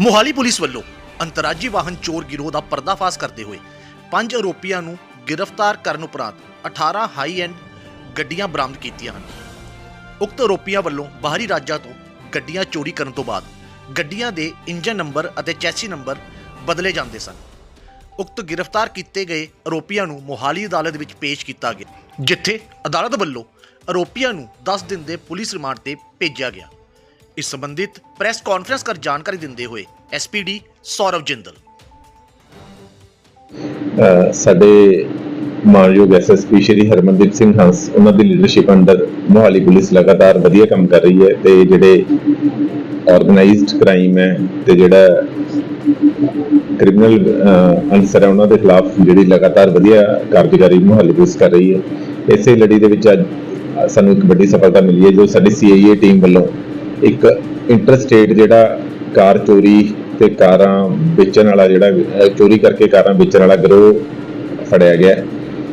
Mohali police ਵੱਲੋਂ ਅੰਤਰਰਾਜੀ ਵਾਹਨ ਚੋਰ ਗਿਰੋਹ ਦਾ ਪਰਦਾਫਾਸ਼ ਕਰਦੇ ਹੋਏ ਪੰਜ ਆਰੋਪੀਆਂ ਨੂੰ ਗ੍ਰਿਫਤਾਰ ਕਰਨ ਉਪਰੰਤ 18 ਹਾਈ ਐਂਡ ਗੱਡੀਆਂ ਬਰਾਮਦ ਕੀਤੀਆਂ ਹਨ। ਉਕਤ ਆਰੋਪੀਆਂ ਵੱਲੋਂ ਬਾਹਰੀ ਰਾਜਾਂ ਤੋਂ ਗੱਡੀਆਂ ਚੋਰੀ ਕਰਨ ਤੋਂ ਬਾਅਦ ਗੱਡੀਆਂ ਦੇ ਇੰਜਨ ਨੰਬਰ ਅਤੇ ਚੈਸੀ ਨੰਬਰ ਬਦਲੇ ਜਾਂਦੇ ਸਨ। ਉਕਤ ਗ੍ਰਿਫਤਾਰ ਕੀਤੇ ਗਏ ਆਰੋਪੀਆਂ ਨੂੰ ਮੋਹਾਲੀ ਅਦਾਲਤ ਵਿੱਚ ਪੇਸ਼ ਕੀਤਾ ਗਿਆ, ਜਿੱਥੇ ਅਦਾਲਤ ਵੱਲੋਂ ਆਰੋਪੀਆਂ ਨੂੰ 10 ਦਿਨ ਦੇ ਪੁਲਿਸ ਰਿਮਾਂਡ ਤੇ ਭੇਜਿਆ ਗਿਆ। ਇਸ ਸੰਬੰਧਿਤ ਪ੍ਰੈਸ ਕਾਨਫਰੰਸ ਕਰ ਜਾਣਕਾਰੀ ਦਿੰਦੇ ਹੋਏ ਐਸਪੀਡੀ ਸੌਰਵ ਜਿੰਦਲ। ਸਾਡੇ ਮਾਨਯੋਗ ਐਸਐਸਪੀ ਸ਼੍ਰੀ ਹਰਮਨਦੀਪ ਸਿੰਘ ਹੰਸ, ਉਹਨਾਂ ਦੀ ਲੀਡਰਸ਼ਿਪ ਅੰਡਰ ਮੋਹਾਲੀ ਪੁਲਿਸ ਲਗਾਤਾਰ ਵਧੀਆ ਕੰਮ ਕਰ ਰਹੀ ਹੈ ਤੇ ਜਿਹੜੇ ਆਰਗੇਨਾਈਜ਼ਡ ਕ੍ਰਾਈਮ ਹੈ ਤੇ ਜਿਹੜਾ ਕ੍ਰਿਮੀਨਲ ਅਨਸਰ ਹੈ ਉਹਨਾਂ ਦੇ ਖਿਲਾਫ ਜਿਹੜੀ ਲਗਾਤਾਰ ਵਧੀਆ ਕਾਰਜਕਾਰੀ ਮੋਹਾਲੀ ਪੁਲਿਸ ਕਰ ਰਹੀ ਹੈ। ਇਸੇ ਲੜੀ ਦੇ ਵਿੱਚ ਅੱਜ ਸਾਨੂੰ ਇੱਕ ਵੱਡੀ ਸਫਲਤਾ ਮਿਲੀ ਹੈ ਜੋ ਸਾਡੀ ਸੀਆਈਏ ਟੀਮ ਵੱਲੋਂ ਇੱਕ ਇੰਟਰਸਟੇਟ ਜਿਹੜਾ ਕਾਰ ਚੋਰੀ ਤੇ ਕਾਰਾਂ ਵੇਚਣ ਵਾਲਾ ਜਿਹੜਾ ਚੋਰੀ ਕਰਕੇ ਕਾਰਾਂ ਵੇਚਣ ਵਾਲਾ ਗਰੋਹ ਫੜਿਆ ਗਿਆ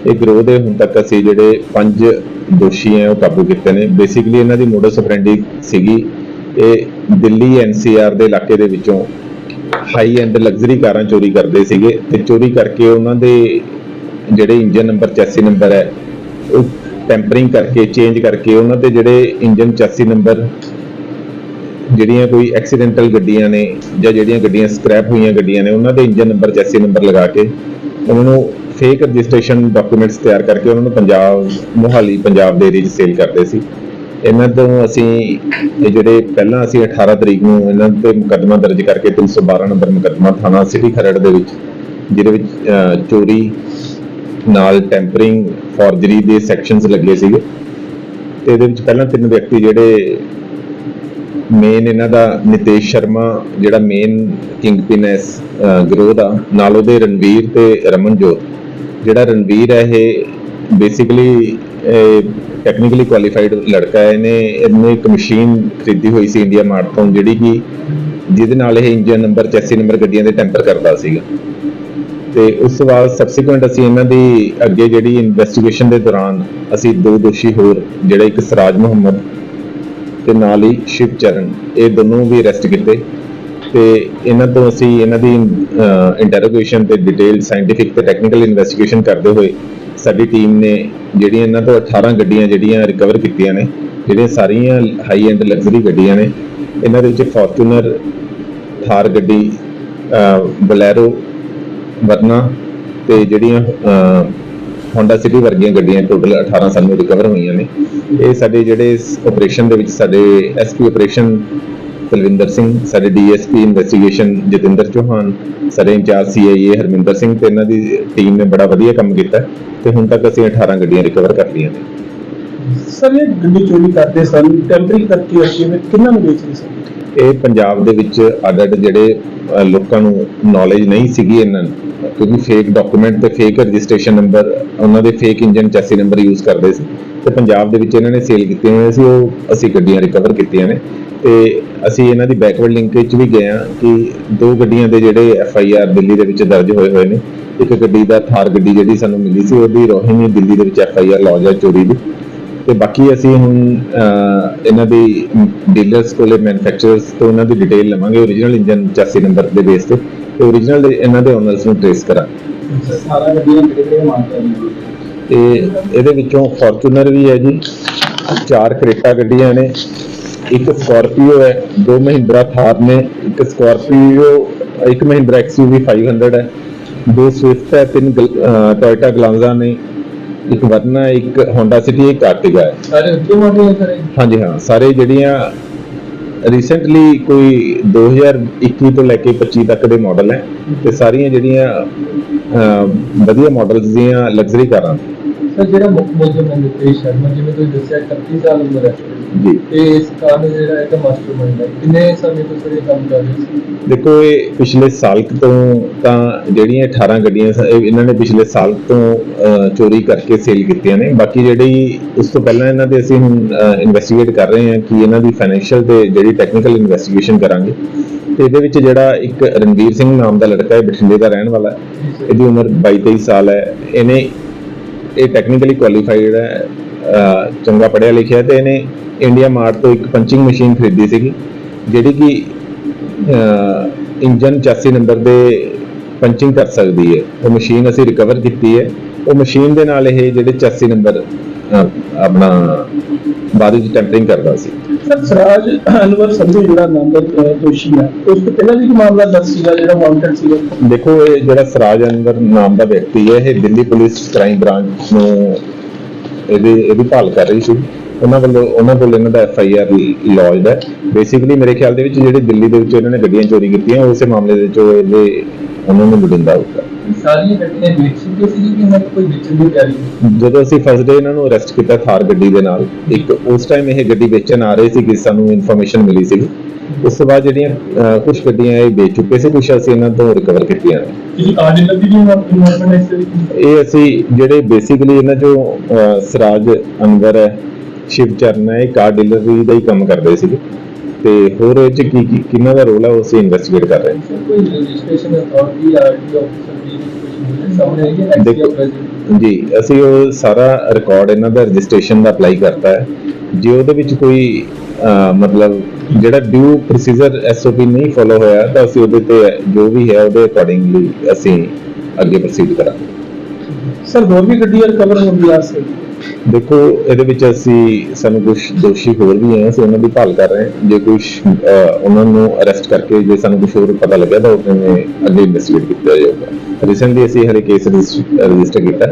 ਇਹ ਗਰੋਹ ਦੇ ਹੁਣ ਤੱਕ ਅਸੀਂ ਜਿਹੜੇ ਪੰਜ ਦੋਸ਼ੀ ਹੈ, ਉਹ ਕਾਬੂ ਕੀਤੇ ਨੇ। ਬੇਸਿਕਲੀ ਇਹਨਾਂ ਦੀ ਮੋਡਸ ਆਪਰੈਂਡੀ ਸੀਗੀ, ਇਹ ਦਿੱਲੀ ਐਨਸੀਆਰ ਦੇ ਇਲਾਕੇ ਦੇ ਵਿੱਚੋਂ ਹਾਈ ਐਂਡ ਲਗਜ਼ਰੀ ਕਾਰਾਂ ਚੋਰੀ ਕਰਦੇ ਸੀਗੇ ਤੇ ਚੋਰੀ ਕਰਕੇ ਉਹਨਾਂ ਦੇ ਜਿਹੜੇ ਇੰਜਨ ਨੰਬਰ ਚੈਸੀ ਨੰਬਰ ਹੈ, ਉਹ ਟੈਂਪਰਿੰਗ ਕਰਕੇ ਚੇਂਜ ਕਰਕੇ ਉਹਨਾਂ ਦੇ ਜਿਹੜੇ ਇੰਜਨ ਚੈਸੀ ਨੰਬਰ ਜਿਹੜੀਆਂ ਕੋਈ ਐਕਸੀਡੈਂਟਲ ਗੱਡੀਆਂ ਨੇ ਜਾਂ ਜਿਹੜੀਆਂ ਗੱਡੀਆਂ ਸਕ੍ਰੈਪ ਹੋਈਆਂ ਗੱਡੀਆਂ ਨੇ, ਉਹਨਾਂ ਦੇ ਇੰਜਨ ਨੰਬਰ ਚੈਸੀ ਨੰਬਰ ਲਗਾ ਕੇ ਉਹਨਾਂ ਨੂੰ ਫੇਕ ਰਜਿਸਟ੍ਰੇਸ਼ਨ ਡਾਕੂਮੈਂਟਸ ਤਿਆਰ ਕਰਕੇ ਉਹਨਾਂ ਨੂੰ ਪੰਜਾਬ, ਮੋਹਾਲੀ, ਪੰਜਾਬ ਦੇ ਏਰੀਆ 'ਚ ਸੇਲ ਕਰਦੇ ਸੀ। ਇਹਨਾਂ ਤੋਂ ਅਸੀਂ ਇਹ ਜਿਹੜੇ ਪਹਿਲਾਂ ਅਸੀਂ 18 ਤਰੀਕ ਨੂੰ ਇਹਨਾਂ ਤੇ ਮੁਕੱਦਮਾ ਦਰਜ ਕਰਕੇ 312 ਨੰਬਰ ਮੁਕੱਦਮਾ ਥਾਣਾ ਸਿਟੀ ਖਰੜ ਦੇ ਵਿੱਚ, ਜਿਹਦੇ ਵਿੱਚ ਚੋਰੀ ਨਾਲ ਟੈਂਪਰਿੰਗ ਫੋਰਜਰੀ ਦੇ ਸੈਕਸ਼ਨਸ ਲੱਗੇ ਸੀਗੇ। ਤੇ ਇਹਦੇ ਵਿੱਚ ਪਹਿਲਾਂ ਤਿੰਨ ਵਿਅਕਤੀ ਜਿਹੜੇ ਮੇਨ ਇਹਨਾਂ ਦਾ ਨਿਤੇਸ਼ ਸ਼ਰਮਾ, ਜਿਹੜਾ ਮੇਨ ਕਿੰਗਪਿਨ ਹੈ ਇਸ ਗਿਰੋਹ ਦਾ, ਨਾਲ ਉਹਦੇ ਰਣਵੀਰ ਤੇ ਰਮਨਜੋਤ। ਜਿਹੜਾ ਰਣਵੀਰ ਹੈ ਇਹ ਬੇਸਿਕਲੀ ਟੈਕਨੀਕਲੀ ਕੁਆਲੀਫਾਈਡ ਲੜਕਾ ਹੈ। ਇਹਨੇ ਇਹਨੇ ਇੱਕ ਮਸ਼ੀਨ ਖਰੀਦੀ ਹੋਈ ਸੀ ਇੰਡੀਆ ਮਾਰਟ ਤੋਂ ਜਿਹੜੀ ਕਿ ਜਿਹਦੇ ਨਾਲ ਇਹ ਇੰਜਨ ਨੰਬਰ ਚੈਸੀ ਨੰਬਰ ਗੱਡੀਆਂ ਦੇ ਟੈਂਪਰ ਕਰਦਾ ਸੀਗਾ। ਤੇ ਉਸ ਤੋਂ ਬਾਅਦ ਸਬਸੀਕੁਐਂਟ ਅਸੀਂ ਇਹਨਾਂ ਦੀ ਅੱਗੇ ਜਿਹੜੀ ਇਨਵੈਸਟੀਗੇਸ਼ਨ ਦੇ ਦੌਰਾਨ ਅਸੀਂ ਦੋ ਦੋਸ਼ੀ ਹੋਰ, ਜਿਹੜਾ ਇੱਕ ਸਰਾਜ ਮੁਹੰਮਦ ਤੇ ਨਾਲ ਹੀ ਸ਼ਿਵ ਚਰਨ, ਇਹ ਦੋਨੋਂ ਵੀ ਅਰੈਸਟ ਕੀਤੇ। ਤੇ ਇਹਨਾਂ ਤੋਂ ਅਸੀਂ ਇਹਨਾਂ ਦੀ ਇੰਟਰੋਗੇਸ਼ਨ ਤੇ ਡਿਟੇਲ ਸਾਇੰਟੀਫਿਕ ਤੇ ਟੈਕਨੀਕਲ ਇਨਵੈਸਟੀਗੇਸ਼ਨ ਕਰਦੇ ਹੋਏ ਸਾਡੀ ਟੀਮ ਨੇ ਜਿਹੜੀਆਂ ਇਹਨਾਂ ਤੋਂ 18 ਗੱਡੀਆਂ ਜਿਹੜੀਆਂ ਰਿਕਵਰ ਕੀਤੀਆਂ ਨੇ, ਜਿਹੜੀਆਂ ਸਾਰੀਆਂ ਹਾਈ ਐਂਡ ਲਗਜ਼ਰੀ ਗੱਡੀਆਂ ਨੇ, ਇਹਨਾਂ ਦੇ ਵਿੱਚ ਫੋਰਚੂਨਰ ਥਾਰ ਗੱਡੀ ਬਲੈਰੋ ਵਰਨਾ ਤੇ ਜਿਹੜੀਆਂ ਹੋਂਡਾ ਸਿਟੀ ਵਰਗੀਆਂ ਗੱਡੀਆਂ ਟੋਟਲ 18 ਸਾਨੂੰ ਰਿਕਵਰ ਹੋਈਆਂ ਨੇ। ਇਹ ਸਾਡੇ ਜਿਹੜੇ ਆਪਰੇਸ਼ਨ ਦੇ ਵਿੱਚ ਸਾਡੇ ਐਸਪੀ ਆਪਰੇਸ਼ਨ ਕੁਲਵਿੰਦਰ ਸਿੰਘ, ਸਾਡੇ ਡੀਐਸਪੀ ਇਨਵੈਸਟੀਗੇਸ਼ਨ ਜਤਿੰਦਰ ਚੌਹਾਨ, ਸਾਡੇ ਇੰਚਾਰਜ ਸੀਆਈਏ ਹਰਮਿੰਦਰ ਸਿੰਘ ਤੇ ਇਹਨਾਂ ਦੀ ਟੀਮ ਨੇ ਬੜਾ ਵਧੀਆ ਕੰਮ ਕੀਤਾ ਹੈ ਤੇ ਹੁਣ ਤੱਕ ਅਸੀਂ 18 ਗੱਡੀਆਂ ਰਿਕਵਰ ਕਰ ਲਈਆਂ ਨੇ। ਸਰ ਇਹ ਗੱਡੀ ਚੋਰੀ ਕਰਦੇ ਸਨ ਟੈਂਪਰਿੰਗ ਕਰਕੇ ਅੱਗੇ ਕਿੰਨਾਂ ਨੂੰ ਵੇਚ ਰਹੇ ਸਨ? ਇਹ ਪੰਜਾਬ ਦੇ ਵਿੱਚ ਅੱਡ-ਅੱਡ ਜਿਹੜੇ ਅਹ, ਲੋਕਾਂ ਨੂੰ ਨੌਲੇਜ ਨਹੀਂ ਸੀਗੀ ਇਹਨਾਂ ਨੂੰ ਕਿਉਂਕਿ ਫੇਕ ਡਾਕੂਮੈਂਟ ਤੇ ਫੇਕ ਰਜਿਸਟ੍ਰੇਸ਼ਨ ਨੰਬਰ ਉਹਨਾਂ ਦੇ fake engine chassis number use ਕਰਦੇ ਸੀ। ਤੇ ਪੰਜਾਬ ਦੇ ਵਿੱਚ ਇਹਨਾਂ ਨੇ ਸੇਲ ਕੀਤੀਆਂ ਹੋਈਆਂ ਸੀ ਉਹ ਅਸੀਂ ਗੱਡੀਆਂ ਰਿਕਵਰ ਕੀਤੀਆਂ ਨੇ। ਤੇ ਅਸੀਂ ਇਹਨਾਂ ਦੀ ਬੈਕਵਰਡ ਲਿੰਕੇਜ ਵੀ ਗਏ ਆ ਕਿ ਦੋ ਗੱਡੀਆਂ ਦੇ ਜਿਹੜੇ ਐਫ ਆਈ ਆਰ ਦਿੱਲੀ ਦੇ ਵਿੱਚ ਦਰਜ ਹੋਏ ਹੋਏ ਨੇ। ਇੱਕ ਗੱਡੀ ਦਾ ਥਾਰ ਗੱਡੀ ਜਿਹੜੀ ਸਾਨੂੰ ਮਿਲੀ ਸੀ ਉਹਦੀ ਰੋਹਿਣੀ ਦਿੱਲੀ ਦੇ ਵਿੱਚ ਐਫ ਆਈ ਆਰ ਲੌਜ ਹੈ ਚੋਰੀ ਦੀ। ਤੇ ਬਾਕੀ ਅਸੀਂ ਹੁਣ ਇਹਨਾਂ ਦੀ ਡੀਲਰਸ ਕੋਲੇ ਮੈਨੂਫੈਕਚਰਰਸ ਤੋਂ ਇਹਨਾਂ ਦੀ ਡਿਟੇਲ ਲਵਾਂਗੇ origignal ਇੰਜਨ ਚੈਸੀ ਨੰਬਰ ਦੇ ਬੇਸ ਤੇ ਤੇ origignal ਇਹਨਾਂ ਦੇ ਓਨਰਸ ਨੂੰ ਟ੍ਰੇਸ ਕਰਾਂਗੇ। ਸਾਰਾ ਗੱਡੀਆਂ ਕਿਹੜੇ ਤੇ ਇਹਦੇ ਵਿੱਚੋਂ ਫੋਰਚੂਨਰ ਵੀ ਹੈ ਜੀ ਚਾਰ ਕਰੇਟਾ ਗੱਡੀਆਂ ਨੇ ਇੱਕ ਸਕਾਰਪੀਓ ਹੈ ਦੋ ਮਹਿੰਦਰਾ ਥਾਰ ਨੇ ਇੱਕ ਸਕਾਰਪੀਓ ਇੱਕ ਮਹਿੰਦਰਾ ਐਕਸਯੂਵੀ 500 ਹੈ ਦੋ ਸਵਿਫਟ ਹੈ ਤਿੰਨ ਟੋਇਟਾ ਗਲਾਂਜ਼ਾ ਨੇ ਇੱਕ ਵਰਨਾ ਇੱਕ ਹੋਂਡਾ ਸਿਟੀ ਇੱਕ ਆਰਟਿਗਾ ਹੈ। ਸਾਰੇ ਉੱਤੇ ਮਾਡਲ ਸਰ? ਹਾਂਜੀ ਹਾਂ ਸਾਰੇ ਜਿਹੜੀਆਂ ਰੀਸੈਂਟਲੀ ਕੋਈ 2021 ਤੋਂ ਲੈ ਕੇ 25 ਤੱਕ ਦੇ ਮਾਡਲ ਹੈ ਤੇ ਸਾਰੀਆਂ ਜਿਹੜੀਆਂ ਅਹ, ਵਧੀਆ ਮਾਡਲਸ ਦੀਆਂ ਲਗਜ਼ਰੀ ਕਾਰਾਂ ਸਰ ਜਿਹੜਾ ਮੁੱਖ ਮੁਲਜ਼ਮ ਹੈ ਨਿਤੇਸ਼ ਸ਼ਰਮਾ ਜਿਵੇਂ ਤੁਸੀਂ ਦੱਸਿਆ 31 ਸਾਲ ਉਮਰ ਹੈ। ਜੀ। ਤੇ ਇਸ ਕਾਰ ਦਾ ਜਿਹੜਾ ਹੈ ਮਾਸਟਰਮਾਈਂਡ ਹੈ। ਕਿੰਨੇ ਸਮੇਂ ਤੋਂ ਸਰ ਇਹ ਕੰਮ ਕਰ ਰਹੇ ਸੀ? ਦੇਖੋ ਇਹ ਪਿਛਲੇ ਸਾਲ ਕੁ ਤੋਂ ਤਾਂ ਜਿਹੜੀਆਂ 18 ਗੱਡੀਆਂ ਸ- ਇਹ ਇਹਨਾਂ ਨੇ ਪਿਛਲੇ ਸਾਲ ਤੋਂ ਚੋਰੀ ਕਰਕੇ ਸੇਲ ਕੀਤੀਆਂ ਨੇ। ਬਾਕੀ ਜਿਹੜੀ ਉਸ ਤੋਂ ਪਹਿਲਾਂ ਇਹਨਾਂ ਦੇ ਅਸੀਂ ਹੁਣ ਇਨਵੈਸਟੀਗੇਟ ਕਰ ਰਹੇ ਹਾਂ ਕਿ ਇਹਨਾਂ ਦੀ ਫਾਈਨੈਂਸ਼ੀਅਲ ਤੇ ਜਿਹੜੀ ਟੈਕਨੀਕਲ ਇਨਵੈਸਟੀਗੇਸ਼ਨ ਕਰਾਂਗੇ। ਤੇ ਇਹਦੇ ਵਿੱਚ ਜਿਹੜਾ ਇੱਕ ਰਣਵੀਰ ਸਿੰਘ ਨਾਮ ਦਾ ਲੜਕਾ ਹੈ ਬਠਿੰਡੇ ਦਾ ਰਹਿਣ ਵਾਲਾ ਹੈ। ਇਹਦੀ ਉਮਰ 22 23 ਸਾਲ ਹੈ। ਇਹਨੇ ਇਹ ਟੈਕਨੀਕਲੀ ਕੁਆਲੀਫਾਈਡ ਹੈ ਚੰਗਾ ਪੜ੍ਹਿਆ ਲਿਖਿਆ ਤੇ ਇਹਨੇ ਇੰਡੀਆ ਮਾਰਟ ਤੋਂ ਇੱਕ ਪੰਚਿੰਗ ਮਸ਼ੀਨ ਖਰੀਦੀ ਸੀਗੀ, ਜਿਹੜੀ ਕਿ ਇੰਜਨ 84 ਨੰਬਰ ਦੇ ਪੰਚਿੰਗ ਕਰ ਸਕਦੀ ਹੈ। ਉਹ ਮਸ਼ੀਨ ਅਸੀਂ ਰਿਕਵਰ ਕੀਤੀ ਹੈ। ਉਹ ਮਸ਼ੀਨ ਦੇ ਨਾਲ ਇਹ ਜਿਹੜੇ 84 ਨੰਬਰ ਆਪਣਾ ਬਾਅਦ ਵਿੱਚ ਟੈਂਪਰਿੰਗ ਕਰਦਾ ਸੀ। ਸਰ ਸਰਾਜ ਅਨਵਰ ਸੰਧੂ ਜਿਹੜਾ ਨਾਮਜ਼ਦ ਅਹ, ਦੋਸ਼ੀ ਹੈ ਉਸ ਤੋਂ ਪਹਿਲਾਂ ਵੀ ਇੱਕ ਮਾਮਲਾ ਦਰਜ ਸੀਗਾ ਜਿਹੜਾ ਵਾਂਟਡ ਸੀਗਾ? ਦੇਖੋ ਇਹ ਜਿਹੜਾ ਸਰਾਜ ਅਨਵਰ ਨਾਮ ਦਾ ਵਿਅਕਤੀ ਹੈ ਇਹ ਦਿੱਲੀ ਪੁਲਿਸ ਕ੍ਰਾਈਮ ਬ੍ਰਾਂਚ ਨੂੰ ਇਹਦੀ ਇਹਦੀ ਭਾਲ ਕਰ ਰਹੀ ਸੀ। ਉਹਨਾਂ ਵੱਲੋਂ ਉਹਨਾਂ ਕੋਲ ਇਹਨਾਂ ਦਾ ਐਫ ਆਈ ਆਰ ਲੌਜਡ ਹੈ। ਬੇਸਿਕਲੀ ਮੇਰੇ ਖਿਆਲ ਦੇ ਵਿੱਚ ਜਿਹੜੇ ਦਿੱਲੀ ਦੇ ਵਿੱਚ ਇਹਨਾਂ ਨੇ ਗੱਡੀਆਂ ਚੋਰੀ ਕੀਤੀਆਂ ਉਸੇ ਮਾਮਲੇ ਦੇ ਵਿੱਚ ਉਹ ਇਹਦੇ ਉਹਨਾਂ ਨੂੰ ਲੋੜਿੰਦਾ ਹੋਊਗਾ ਸਾਰੀਆਂ ਗੱਡੀਆਂ ਵੇਚ ਚੁੱਕੇ ਸੀ ਕਿ ਇਹਨਾਂ ਕੋਈ ਵੇਚਣ ਦੀ ਤਿਆਰੀ ਸੀ? ਜਦੋਂ ਅਸੀਂ ਫਸਟ ਡੇ ਇਹਨਾਂ ਨੂੰ ਅਰੈਸਟ ਕੀਤਾ ਥਾਰ ਗੱਡੀ ਦੇ ਨਾਲ ਇੱਕ ਉਸ ਟਾਈਮ ਇਹ ਗੱਡੀ ਵੇਚਣ ਆ ਰਹੇ ਸੀ ਕਿ ਸਾਨੂੰ ਇਨਫੋਰਮੇਸ਼ਨ ਮਿਲੀ ਸੀ ਉਸ ਤੋਂ ਬਾਅਦ ਜਿਹੜੀਆਂ ਕੁਝ ਗੱਡੀਆਂ ਇਹ ਵੇਚ ਚੁੱਕੇ ਸੀ ਕੁਝ ਅਸੀਂ ਇਹਨਾਂ ਤੋਂ ਰਿਕਵਰ ਕੀਤੀਆਂ। ਨੇ ਇਸ ਦੇ ਵਿੱਚ ਇਹ ਅਸੀਂ ਜਿਹੜੇ ਬੇਸਿਕਲੀ ਇਹਨਾਂ ਚੋਂ ਸਰਾਜ ਅਨਵਰ ਹੈ ਸ਼ਿਵ ਚਰਨ ਹੈ ਕਾਰ ਡੀਲਰੀ ਦਾ ਹੀ ਕੰਮ ਕਰਦੇ ਸੀਗੇ। ਤੇ ਹੋਰ ਇਹ ਚ ਕੀ ਕਿੰਨਾ ਦਾ ਰੋਲ ਹੈ ਉਹ ਅਸੀਂ ਇਨਵੈਸਟੀਗੇਟ ਕਰ ਰਹੇ ਹਾਂ। ਕੋਈ ਰਜਿਸਟ੍ਰੇਸ਼ਨ ਅਥਾਰਟੀ ਆਰਟੀ ਆਫਿਸਰ ਦੇਖੋ- ਜੀ। ਅਸੀਂ ਉਹ ਸਾਰਾ ਰਿਕਾਰਡ ਇਹਨਾਂ ਦਾ ਰਜਿਸਟ੍ਰੇਸ਼ਨ ਦਾ ਅਪਲਾਈ ਕਰਤਾ ਹੈ। ਜੇ ਉਹਦੇ ਵਿੱਚ ਕੋਈ ਮਤਲਬ ਜਿਹੜਾ ਡਿਊ ਪ੍ਰੋਸੀਜਰ ਐਸਓਪੀ ਨਹੀਂ ਫੋਲੋ ਹੋਇਆ ਤਾਂ ਅਸੀਂ ਉਹਦੇ ਤੇ ਜੋ ਵੀ ਹੈ ਉਹਦੇ ਅਕੋਰਡਿੰਗਲੀ ਅਸੀਂ ਅੱਗੇ ਪ੍ਰੋਸੀਡ ਕਰਾਂਗੇ। ਸਰ ਹੋਰ ਵੀ ਗੱਡੀਆਂ ਰਿਕਵਰ ਹੋਣ ਦੀ ਆਸ ਹੈ? ਦੇਖੋ, ਇਹਦੇ ਵਿੱਚ ਅਸੀਂ ਸਾਨੂੰ ਕੁਝ ਦੋਸ਼ੀ ਹੋਰ ਵੀ ਹੈ ਅਸੀਂ ਉਹਨਾਂ ਦੀ ਭਾਲ ਕਰ ਰਹੇ ਹਾਂ। ਜੇ ਕੁਝ ਉਹਨਾਂ ਨੂੰ ਅਰੈਸਟ ਕਰਕੇ ਜੇ ਸਾਨੂੰ ਕੁਝ ਹੋਰ ਪਤਾ ਲੱਗਿਆ ਤਾਂ ਉਹਨੇ ਅੱਗੇ ਇਨਵੈਸਟੀਗੇਟ ਕੀਤਾ ਜਾਊਗਾ। ਰੀਸੈਂਟਲੀ ਅਸੀਂ ਹਰੇ ਕੇਸ ਰਜਿਸਟਰ ਕੀਤਾ।